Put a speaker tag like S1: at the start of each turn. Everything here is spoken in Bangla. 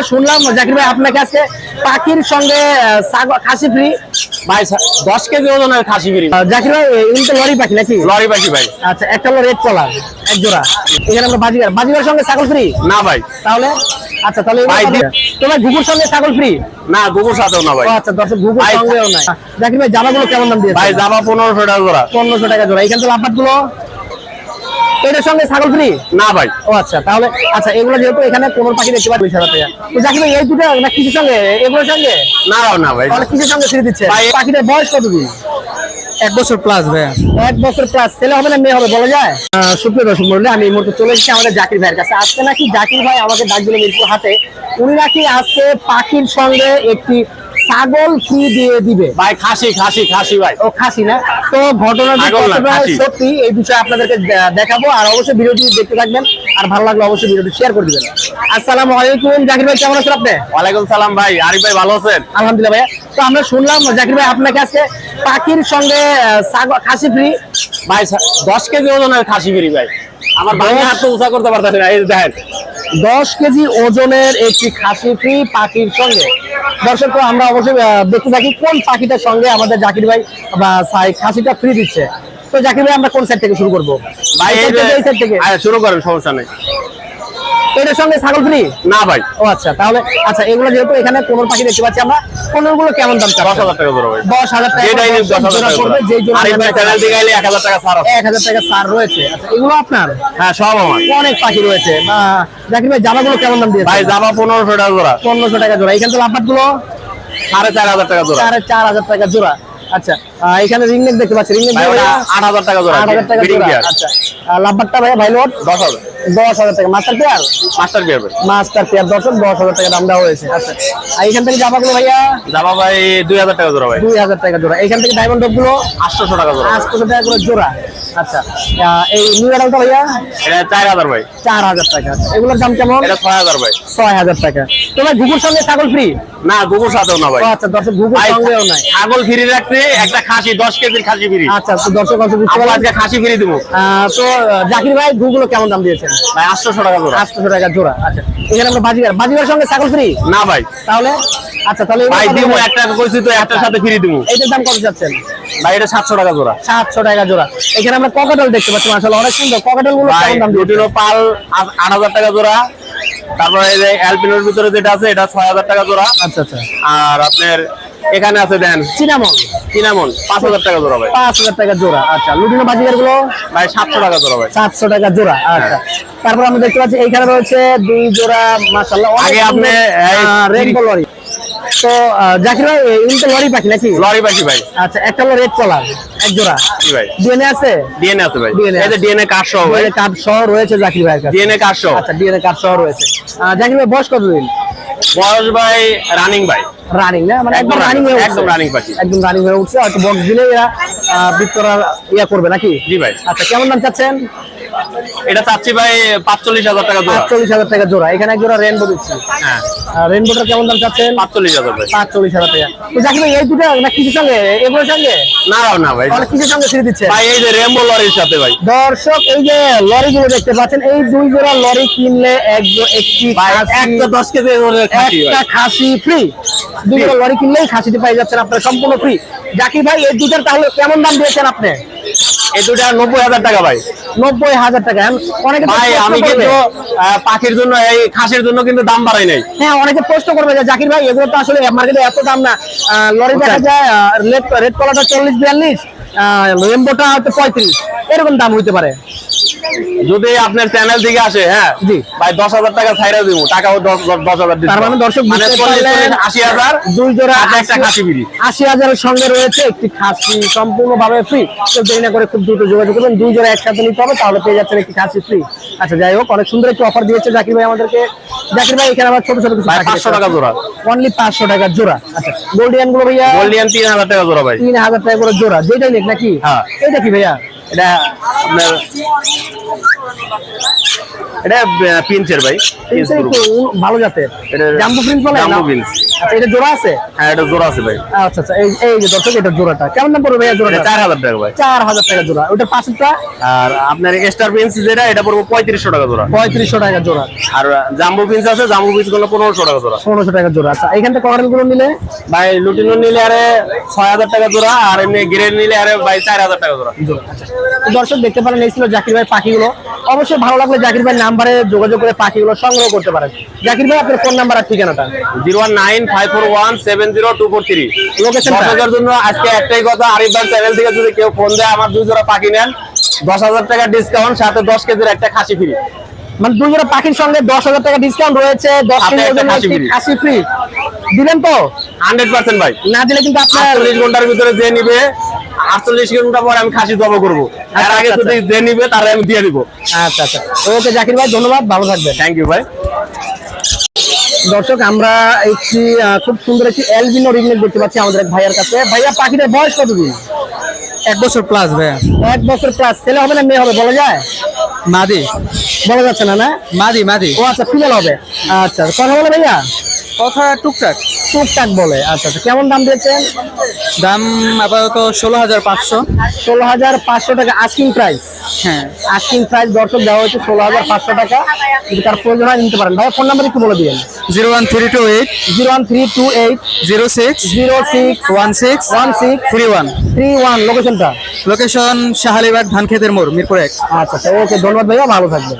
S1: আমরা শুনলাম জাকির ভাই আপনাকে আজকে পাখির সঙ্গে খাসি ফ্রি
S2: ভাই দশ কেজি ওজনের খাসি বিড়ি
S1: জাকির ভাই এগুলো তো লরি পাখি নাকি?
S2: লরি পাখি ভাই।
S1: আচ্ছা একটা হলো রেড কলার এক জোড়া। এখানে আমরা বাজিগার বাজিগার সঙ্গে ছাগল ফ্রি
S2: না ভাই।
S1: তাহলে? আচ্ছা তাহলে
S2: ভাই,
S1: তোমার ঘুঘুর সঙ্গে ছাগল ফ্রি
S2: না গোবর সাথেও না ভাই।
S1: আচ্ছা দর্শক ঘুঘুর সঙ্গেও নাই। জাকির ভাই জামাগুলো কেমন দাম দিয়েছে
S2: ভাই জামা পনেরোশো টাকা জোড়া।
S1: পনেরোশো টাকা জোড়া। এখান লাফাতগুলো এটার সঙ্গে ছাগল ফ্রি
S2: না ভাই।
S1: ও আচ্ছা তাহলে আচ্ছা এগুলো যেহেতু এখানে কোমর পাখি দেখতে পাচ্ছি এই দুটো না কিসের সঙ্গে? এগুলোর সঙ্গে?
S2: না না ভাই।
S1: তাহলে কিসের সঙ্গে ফ্রি দিচ্ছে?
S2: ভাই,
S1: পাখিটার বয়স কতদিন?
S3: এক বছর প্লাস ভাইয়া
S1: এক বছর প্লাস ছেলে হবে না মেয়ে হবে বলা যায়? আহ, সুপ্রিয় দর্শক মন্ডলী আমি এই মুহূর্তে চলে এসেছি আমাদের জাকির ভাইয়ের কাছে। আজকে নাকি জাকির ভাই আমাকে ডাক দিল মিরপুর হাতে উনি নাকি আজকে পাখির সঙ্গে একটি ছাগল ফ্রি দিয়ে দিবে?
S2: ভাই খাসি খাসি খাসি ভাই।
S1: ও খাসি না? তো ঘটনাটি কতটা সত্যি এই বিষয়ে আপনাদেরকে দেখাবো আর অবশ্যই ভিডিওটি দেখতে থাকবেন। আর ভালো লাগলে অবশ্যই ভিডিওটি শেয়ার করে দিবেন। আসসালামু আলাইকুম জাকির ভাই কেমন আছেন আপনি?
S2: ওয়ালাইকুম সালাম ভাই আরিফ ভাই ভালো আছেন?
S1: আলহামদুলিল্লাহ ভাইয়া। তো আমরা শুনলাম জাকির ভাই আপনাকে আজকে পাখির সঙ্গে ছাগল- খাসি ফ্রি
S2: ভাই দশ কেজি ওজনের খাসি বিড়ি ভাই। আমার বাংলা হাত তো উঁচা করতে পারতেছে না এই দেখেন।
S1: দশ কেজি ওজনের একটি খাসি ফ্রি পাখির সঙ্গে। দর্শক আমরা অবশ্যই দেখতে থাকি কোন পাখিটার সঙ্গে আমাদের জাকির ভাই বা সাই খাসিটা ফ্রি দিচ্ছে। তো জাকির ভাই আমরা কোন সাইড থেকে শুরু করব?
S2: ভাই
S1: এই সাইড থেকে
S2: শুরু করেন সমস্যা নেই।
S1: এটার সঙ্গে ছাগল ফ্রি
S2: না ভাই।
S1: ও আচ্ছা তাহলে আচ্ছা এগুলো যেহেতু এখানে পাখি দেখতে পাচ্ছি আমরা গুলো কেমন দাম
S2: টাকা জোড়া ভাই।
S1: টাকা পড়বে, যেই জোড়া
S2: ভাই চ্যানেল থেকে গেলে ছাড় আছে
S1: রয়েছে। আচ্ছা এগুলো আপনার?
S2: হ্যাঁ সব আমার।
S1: অনেক পাখি রয়েছে। জাকির ভাই জামাগুলো কেমন দাম দিয়েছে
S2: ভাই জামা পনেরোশো টাকা জোড়া।
S1: পনেরোশো টাকা জোড়া। এখানে তো লাফাতগুলো?
S2: সাড়ে চার হাজার টাকা জোড়া।
S1: সাড়ে চার হাজার টাকা জোড়া। আচ্ছা এখানে রিং নেক দেখতে পাচ্ছি।
S2: রিং নেক টাকা জোড়া
S1: টাকা আচ্ছা লাভবারটা ভাই ভাই লোড
S2: দশ হাজার।
S1: দশ হাজার টাকা। Master pair
S2: master pair
S1: master pair দশ হাজার টাকা দাম দেওয়া হয়েছে। আচ্ছা আর এখান থেকে জামাগুলো ভাইয়া?
S2: জামা ভাই দুই হাজার টাকা জোড়া ভাই।
S1: দুই হাজার টাকা জোড়া। এখান থেকে ডায়মন্ডগুলো?
S2: আটশোশো টাকা জোড়া।
S1: আটশো টাকা করে জোড়া। আচ্ছা। এই নিউ অ্যাডালটা ভাইয়া?
S2: এটা চার হাজার ভাই।
S1: চার হাজার টাকা। আচ্ছা, এগুলোর দাম কেমন?
S2: এটা ছয় হাজার ভাই।
S1: ছয় হাজার টাকা। তোমার ঘুঘুর সঙ্গে ছাগল ফ্রি
S2: না গোবর সাথেও না ভাই।
S1: আচ্ছা দর্শক
S2: ভাই
S1: সঙ্গেও নাই।
S2: ছাগল ফ্রি রাখছে একটা খাসি দশ কেজির খাসি ফ্রি
S1: আচ্ছা তো দর্শক অংশ বুঝতে পারলাম
S2: আজকে খাসি ফ্রি দিব।
S1: তো জাকির ভাই ঘুগুলো কেমন দাম দিয়েছেন?
S2: ভাই আটশোশো টাকা জোড়া।
S1: আটশো টাকা জোড়া আচ্ছা। এখানে আমরা বাজিগার বাজিগার সঙ্গে ছাগল ফ্রি
S2: না ভাই।
S1: তাহলে? আচ্ছা তাহলে
S2: ভাই
S1: করে?
S2: একটা কইছি তো একটার সাথে ফ্রি
S1: এইটার দাম কত যাচ্ছেন?
S2: ভাই এটা সাতশো টাকা জোড়া।
S1: সাতশো টাকা জোড়া। এখানে আমরা ককাটেল দেখতে পাচ্ছি মাসাল অনেক সুন্দর।
S2: ককাটেলগুলো
S1: কেমন দাম
S2: পাল আ- আট হাজার টাকা জোড়া। তারপরে এই যে অ্যালপিনোর ভিতরে যেটা আছে এটা ছয় হাজার টাকা জোড়া।
S1: আচ্ছা আচ্ছা।
S2: আর আপনার এখানে আছে দেন
S1: চিনামন
S2: পাঁচ হাজার টাকা জোড়া ভাই।
S1: পাঁচ হাজার টাকা জোড়া আচ্ছা। লুটিনো বাজিগারগুলো?
S2: ভাই সাতশো টাকা জোড়া ভাই।
S1: সাতশো টাকা জোড়া আচ্ছা। তারপর আমরা দেখতে পাচ্ছি এইখানে রয়েছে দুই জোড়া মাসাল্লাহ
S2: আগে আপনি
S1: লরি তো জাকির ভাই ইনি তো লরি পাখি নাকি?
S2: লরি পাখি ভাই।
S1: আচ্ছা একটা হলো রেড কলার এক জোড়া।
S2: জি ভাই।
S1: ডিএনএ আছে?
S2: ডিএনএ আছে ভাই। এই যে ডিএনএ কার্ড সহ ভাই।
S1: ডিএনএ কার্ড সহ রয়েছে জাকির ভাইয়ের কাছে।
S2: ডিএনএ কার্ড সহ।
S1: আচ্ছা ডিএনএ কার্ড সহ রয়েছে। জাকির ভাই বয়স কতদিন?
S2: বয়স ভাই রানিং ভাই।
S1: রানিং না? মানে একদম রানিং হয়ে
S2: একদম running পাখি।
S1: একদম রানিং হয়ে উঠছে। হয়তো বক্স দিলে এরা আহ, বিক্রয় ইয়া করবে নাকি?
S2: জি ভাই।
S1: আচ্ছা কেমন দাম চাচ্ছেন?
S2: এটা চাচ্ছি ভাই পাঁচচল্লিশ হাজার টাকা জোড়া।
S1: আটচল্লিশ হাজার টাকা জোড়া। এখানে এক জোড়া রেনবো দিচ্ছি।
S2: হ্যাঁ।
S1: রেনবোটার কেমন দাম চাচ্ছেন?
S2: পাঁচচল্লিশ হাজার ভাই।
S1: পাঁচচল্লিশ হাজার টাকা। তো ভাই এই দুটো না কিছুর সঙ্গে? এগুলোর সঙ্গে?
S2: না না ভাই।
S1: কিসের সঙ্গে ফ্রি দিচ্ছে?
S2: ভাই এই যে রেমবো লরির সাথে ভাই।
S1: দর্শক এই যে লরি গুলো দেখতে পাচ্ছেন এই দুই জোড়া লরি কিনলে এক একটি
S2: একটা দশ কেজি।
S1: একটা খাসি ফ্রি দুই জোড়া লরি কিনলেই খাসিটি পাই যাচ্ছেন আপনার সম্পূর্ণ ফ্রি জাকির ভাই এই দুটার তাহলে কেমন দাম দিয়েছেন আপনি?
S2: এই দুটা নব্বই হাজার টাকা ভাই।
S1: নব্বই হাজার টাকা। অনেকে
S2: ভাই আমি কিন্তু পাখির জন্য এই খাসের জন্য কিন্তু দাম বাড়াই নাই।
S1: হ্যাঁ অনেকে প্রশ্ন করবে যে জাকির ভাই এগুলো তো আসলে মার্কেটে এত দাম না। লরি দেখা। যায় রেড কলাটা চল্লিশ বিয়াল্লিশ আহ রেমবোটা হয়তো পঁয়ত্রিশ। এরকম দাম হইতে পারে?
S2: যদি আপনার চ্যানেল থেকে আসে হ্যাঁ?
S1: জি।
S2: ভাই দশ হাজার টাকা ছাইরা দিব টাকাও দশ হাজার
S1: তার মানে দর্শক
S2: মানে আশি হাজার
S1: দুই জোড়া
S2: একটা খাসি বিড়ি।
S1: আশি হাজারের সঙ্গে রয়েছে একটি খাসি সম্পূর্ণভাবে ফ্রি কেউ দেরি না করে খুব দ্রুত যোগাযোগ করবেন। দুই জোড়া একসাথে নিতে হবে তাহলে পেয়ে যাচ্ছেন একটি খাসি ফ্রি আচ্ছা যাই হোক অনেক সুন্দর একটি অফার দিয়েছে জাকির ভাই আমাদেরকে। জাকির ভাই এখানে আমার ছোট ছোট কিছু
S2: পাঁচশো টাকা জোড়া।
S1: অনলি পাঁচশো টাকা জোড়া। আচ্ছা গোল্ডিয়ানগুলো ভাইয়া?
S2: গোল্ডিয়ান তিন হাজার টাকা জোড়া ভাই।
S1: তিন হাজার টাকা করে জোড়া। যেটাই নেক নাকি?
S2: হ্যাঁ।
S1: এটা কি ভাইয়া।
S2: এটা আপনার এটা পিঞ্চের ভাই
S1: ভালো জাতের। জাম্বু প্রিন্স বলে?
S2: জাম্বো
S1: না?
S2: প্রিন্স।
S1: আচ্ছা এটা জোড়া আছে?
S2: হ্যাঁ এটা জোড়া আছে ভাই।
S1: আচ্ছা আচ্ছা এই এই যে দর্শক এটা জোড়াটা। কেমন দাম পড়বে
S2: এটা
S1: জোড়াটা?
S2: চার হাজার টাকা ভাই।
S1: চার হাজার টাকা জোড়া। ওটার পাশেরটা?
S2: আর আপনার স্টার পিন্স যেটা এটা পড়ব পঁয়ত্রিশশো টাকা জোড়া।
S1: পঁয়ত্রিশশো টাকা জোড়া।
S2: আর জাম্বো পিন্স আছে জাম্বো পিন্সগুলো পনেরোশো টাকা জোড়া।
S1: পনেরোশো টাকা জোড়া। আচ্ছা এখান থেকে করালগুলো নিলে?
S2: ভাই লুটিনো নিলে আরে ছয় হাজার টাকা জোড়া আর এমনি গ্রেড নিলে আরে ভাই চার হাজার টাকা জোড়া।
S1: জোড়া আচ্ছা। দর্শক দেখতে পারেন এই ছিল জাকির ভাই পাখিগুলো। অবশ্যই ভালো লাগলে জাকির ভাই নাম্বারে যোগাযোগ করে পাখিগুলো সংগ্রহ করতে পারেন। জাকির ভাই আপনার ফোন নাম্বার আর ঠিকানাটা?
S2: Zero one nine five four one seven zero two four three.
S1: টা?
S2: জন্য আজকে একটাই কথা আরিফ ভাই চ্যানেল থেকে যদি কেউ ফোন দেয় আমার দুই জোড়া পাখি নেন। দশ হাজার টাকা ডিসকাউন্ট সাথে দশ কেজির একটা খাসি ফ্রি
S1: মানে দুই জোড়া পাখির সঙ্গে দশ হাজার টাকা ডিসকাউন্ট রয়েছে দশ কেজি
S2: খাসি
S1: ফ্রি দিবেন তো?
S2: হান্ড্রেড পার্সেন্ট ভাই।
S1: না দিলে কিন্তু আপনার
S2: ঘণ্টার ভিতরে যে নিবে আটচল্লিশ ঘণ্টা পরে আমি খাসি জব করব। তার
S1: আচ্ছা,
S2: আগে
S1: আচ্ছা,
S2: যদি যে নিবে তার আমি দিয়ে দিব।
S1: আচ্ছা আচ্ছা। ওকে জাকির ভাই ধন্যবাদ। ভালো থাকবেন।
S2: থ্যাংক ইউ ভাই।
S1: দর্শক আমরা একটি খুব সুন্দর একটি এলবিনো রিগনেট দেখতে পাচ্ছি আমাদের এক ভাইয়ের কাছে। ভাইয়া পাখিটার বয়স কতদিন?
S3: এক বছর প্লাস ভাইয়া।
S1: এক বছর প্লাস ছেলে হবে না মেয়ে হবে বলা যায়?
S3: মাদি।
S1: বলা যাচ্ছে না না?
S3: মাদি মাদি।
S1: ও আচ্ছা ফিমেল হবে। আচ্ছা কথা বলে ভাইয়া।
S3: কথা টুকটাক।
S1: টুকটাক বলে আচ্ছা আচ্ছা কেমন দাম দিয়েছেন?
S3: দাম আপাতত ষোলো হাজার পাঁচশো।
S1: ষোলো হাজার পাঁচশো টাকা আস্কিং প্রাইস
S3: হ্যাঁ।
S1: আস্কিং প্রাইস দর্শক দেওয়া হয়েছে ষোলো হাজার পাঁচশো টাকা। যদি তার প্রয়োজন হয় নিতে পারেন। ভাইয়া ফোন নাম্বার একটু বলে দিবেন
S3: zero one three two eight.
S1: Zero one three two eight.
S3: Zero six.
S1: Zero six.
S3: One six.
S1: One six.
S3: Three one.
S1: Three one. লোকেশনটা
S3: লোকেশন শাহালিবাগ ধানক্ষেতের মোড় মিরপুর এক।
S1: আচ্ছা আচ্ছা ওকে ধন্যবাদ ভাইয়া ভালো থাকবেন।